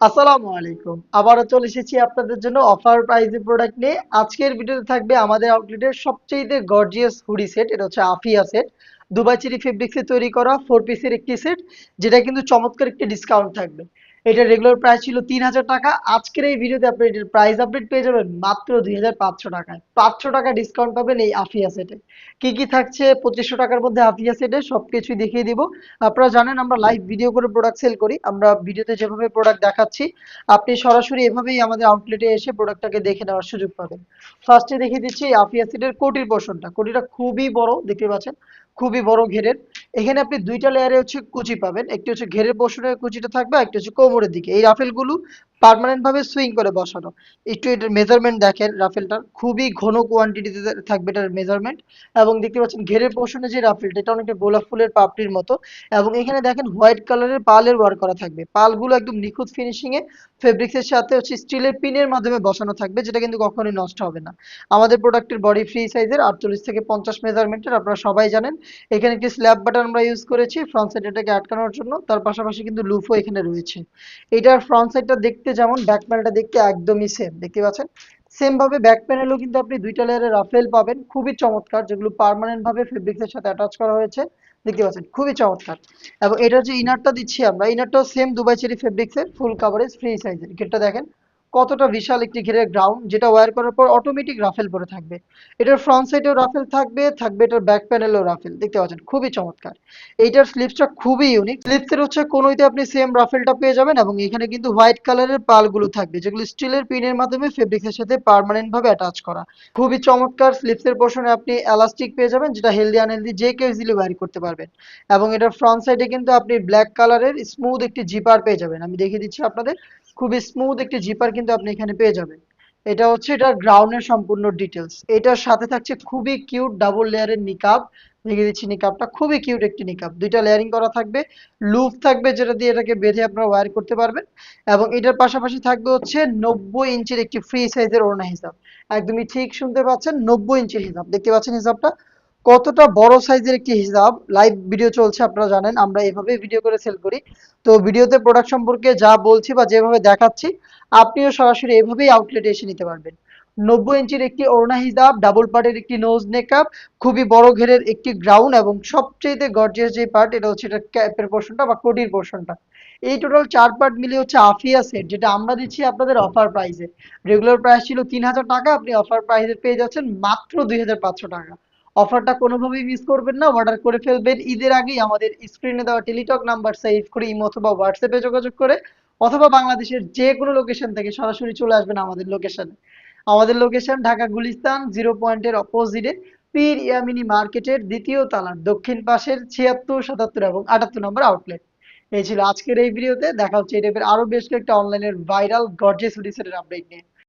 আসসালামু আলাইকুম। আবারও চলে এসেছি আপনাদের জন্য অফার প্রাইজে প্রোডাক্ট নিয়ে। আজকের ভিডিওতে থাকবে আমাদের আউটলেটের সবচেয়ে গর্জিয়াস হুডি সেট এটা হচ্ছে আফিয়া সেট দুবাই চেরি ফেব্রিক্সে তৈরি করা ফোর পিসের একটি সেট যেটা কিন্তু চমৎকার একটি ডিসকাউন্ট থাকবে। এটা রেগুলার প্রাইস ছিল তিন হাজার টাকা। আজকের এই ভিডিওতে আপনি এটার প্রাইস আপডেট পেয়ে যাবেন মাত্র দুই হাজার পাঁচশো টাকায়। পাঁচশো টাকা ডিসকাউন্ট পাবেন এই আফিয়া সেটে কি কি থাকছে পঁচিশশো টাকার মধ্যে আফিয়া সেটে সবকিছুই দেখিয়ে দিব। আপনারা জানেন আমরা লাইভ ভিডিও করে প্রোডাক্ট সেল করি, আমরা ভিডিওতে যেভাবে প্রোডাক্ট দেখাচ্ছি, আপনি সরাসরি এভাবেই আমাদের আউটলেটে এসে প্রোডাক্টটাকে দেখে নেওয়ার সুযোগ পাবেন। ফার্স্টে দেখিয়ে দিচ্ছি এই আফিয়া সেটের কোটির পোর্শনটা কোটিটা খুবই বড়, দেখতে পাচ্ছেন? খুবই বড় ঘেরের। এখানে আপনি দুইটা লেয়ারে হচ্ছে কুচি পাবেন। একটি হচ্ছে ঘেরের পোর্শনের কুচিটা থাকবে একটা হচ্ছে কোমরের দিকে। এই রাফেলগুলো পার্মানেন্ট ভাবে সুইং করে বসানো। একটু এটার মেজারমেন্ট দেখেন, রাফেলটার। খুবই ঘন কোয়ান্টিটিতে থাকবে এটার মেজারমেন্ট এবং দেখতে পাচ্ছেন ঘেরের পোর্শনে যে রাফেলটা, এটা অনেকটা গোলাপ ফুলের পাপড়ির মতো। এবং এখানে দেখেন হোয়াইট কালারের পালের ওয়ার্ক করা থাকবে। পালগুলো একদম নিখুঁত ফিনিশিং এ ফেব্রিক্সের সাথে হচ্ছে স্টিলের পিনের মাধ্যমে বসানো থাকবে, যেটা কিন্তু কখনোই নষ্ট হবে না। আমাদের প্রোডাক্টের বডি ফ্রি সাইজের আটচল্লিশ থেকে পঞ্চাশ মেজারমেন্টের আপনারা সবাই জানেন। এখানে একটি স্ল্যাব বাটন আমরা ইউজ করেছি ফ্রন্ট সাইড এটাকে আটকানোর জন্য। তার পাশাপাশি কিন্তু লুফও এখানে রয়েছে। এটার ফ্রন্ট সাইডটা দেখতে যেমন ব্যাক প্যানেলটা দেখতে একদমই সেম দেখতে পাচ্ছেন? সেম ভাবে ব্যাক প্যানেলও কিন্তু আপনি দুইটা লেয়ারের রাফেল পাবেন, খুবই চমৎকার, যেগুলো পার্মানেন্ট ভাবে ফেব্রিক্সের সাথে অ্যাটাচ করা হয়েছে, দেখতে পাচ্ছেন? খুবই চমৎকার। এবং এটার যে ইনারটা দিচ্ছি আমরা ইনারটাও সেম দুবাই চেরি ফেব্রিক্সের ফুল কাভারেজ ফ্রি সাইজের গেটটা দেখেন কতটা বিশাল একটি ঘেরের গ্রাউন্ড যেটা ওয়্যার করার পর অটোমেটিক রাফেল পরে থাকবে। এটার ফ্রন্ট সাইডেও রাফেল থাকবে থাকবে এটার ব্যাক প্যানেলেও রাফেল দেখতে পাচ্ছেন? খুবই চমৎকার। এইটার স্লিপসটা খুবই ইউনিক স্লিপসের হচ্ছে কোনোইতে আপনি সেম রাফেলটা পেয়ে যাবেন এবং এখানে কিন্তু হোয়াইট কালারের পালগুলো থাকবে, যেগুলো স্টিলের পিনের মাধ্যমে ফেব্রিক্সের সাথে পার্মানেন্ট ভাবে অ্যাটাচ করা। খুবই চমৎকার স্লিপসের পোর্শনে আপনি এলাস্টিক পেয়ে যাবেন, যেটা হেলদি আনহেলদি যে কেউ ইজিলি ওয়্যার করতে পারবেন। এবং এটার ফ্রন্ট সাইডে কিন্তু আপনি ব্ল্যাক কালারের স্মুথ একটি জিপার পেয়ে যাবেন। আমি দেখিয়ে দিচ্ছি আপনাদের। খুবই স্মুথ একটি জিপার কিন্তু আপনি এখানে পেয়ে যাবেন। এটা হচ্ছে এটার গ্রাউন্ডের সম্পূর্ণ ডিটেলস এটার সাথে থাকছে খুবই কিউট ডাবল লেয়ারের নিকাব দেখিয়ে দিচ্ছি নিকাবটা খুবই কিউট একটি নিকাব দুইটা লেয়ারিং করা থাকবে। লুপ থাকবে যেটা দিয়ে এটাকে বেঁধে আপনারা ওয়্যার করতে পারবেন। এবং এটার পাশাপাশি থাকবে হচ্ছে নব্বই ইঞ্চির একটি ফ্রি সাইজের ওড়না হিসাব একদমই ঠিক শুনতে পাচ্ছেন? নব্বই ইঞ্চির হিসাব দেখতে পাচ্ছেন হিসাবটা কতটা বড় সাইজের একটি হিসাব? লাইভ ভিডিও চলছে, আপনারা জানেন, আমরা এভাবে ভিডিও করে সেল করি। তো ভিডিওতে প্রোডাক্ট সম্পর্কে যা বলছি বা যেভাবে দেখাচ্ছি, আপনিও সরাসরি এভাবেই আউটলেটে এসে নিতে পারবেন। নব্বই ইঞ্চির একটি ওড়না হিজাব ডাবল পার্টের একটি নোজ নেকআপ খুবই বড় ঘেরের একটি গ্রাউন্ড এবং সবচেয়ে গর্জিয়াস যে পার্ট এটা হচ্ছে এটা ক্যাপের পোর্শনটা বা কোটির পোর্শনটা এই টোটাল চার পার্ট মিলে হচ্ছে আফিয়া সেট যেটা আমরা দিচ্ছি আপনাদের অফার প্রাইসে রেগুলার প্রাইস ছিল তিন হাজার টাকা, আপনি অফার প্রাইসে পেয়ে যাচ্ছেন মাত্র দুই হাজার পাঁচশো টাকা। অফারটা কোনোভাবেই মিস করবেন না অর্ডার করে ফেলবেন। ঈদের আগেই আমাদের স্ক্রিনে দেওয়া টেলিটক নাম্বার সেভ করে ইমো অথবা হোয়াটসঅ্যাপে যোগাযোগ করে, অথবা বাংলাদেশের যে কোনো লোকেশন থেকে সরাসরি চলে আসবেন আমাদের লোকেশনে আমাদের লোকেশন ঢাকা গুলিস্তান জিরো পয়েন্টের অপোজিটে পীর ইয়ামিনী মার্কেটের দ্বিতীয় তালার দক্ষিণ পাশের ছিয়াত্তর, সাতাত্তর এবং আটাত্তর নম্বর আউটলেট এই ছিল আজকের এই ভিডিওতে। দেখা হচ্ছে এই টাইপের আরও বেশ কয়েকটা অনলাইনের ভাইরাল গর্জেস হুডি সেটের আপডেট নিয়ে।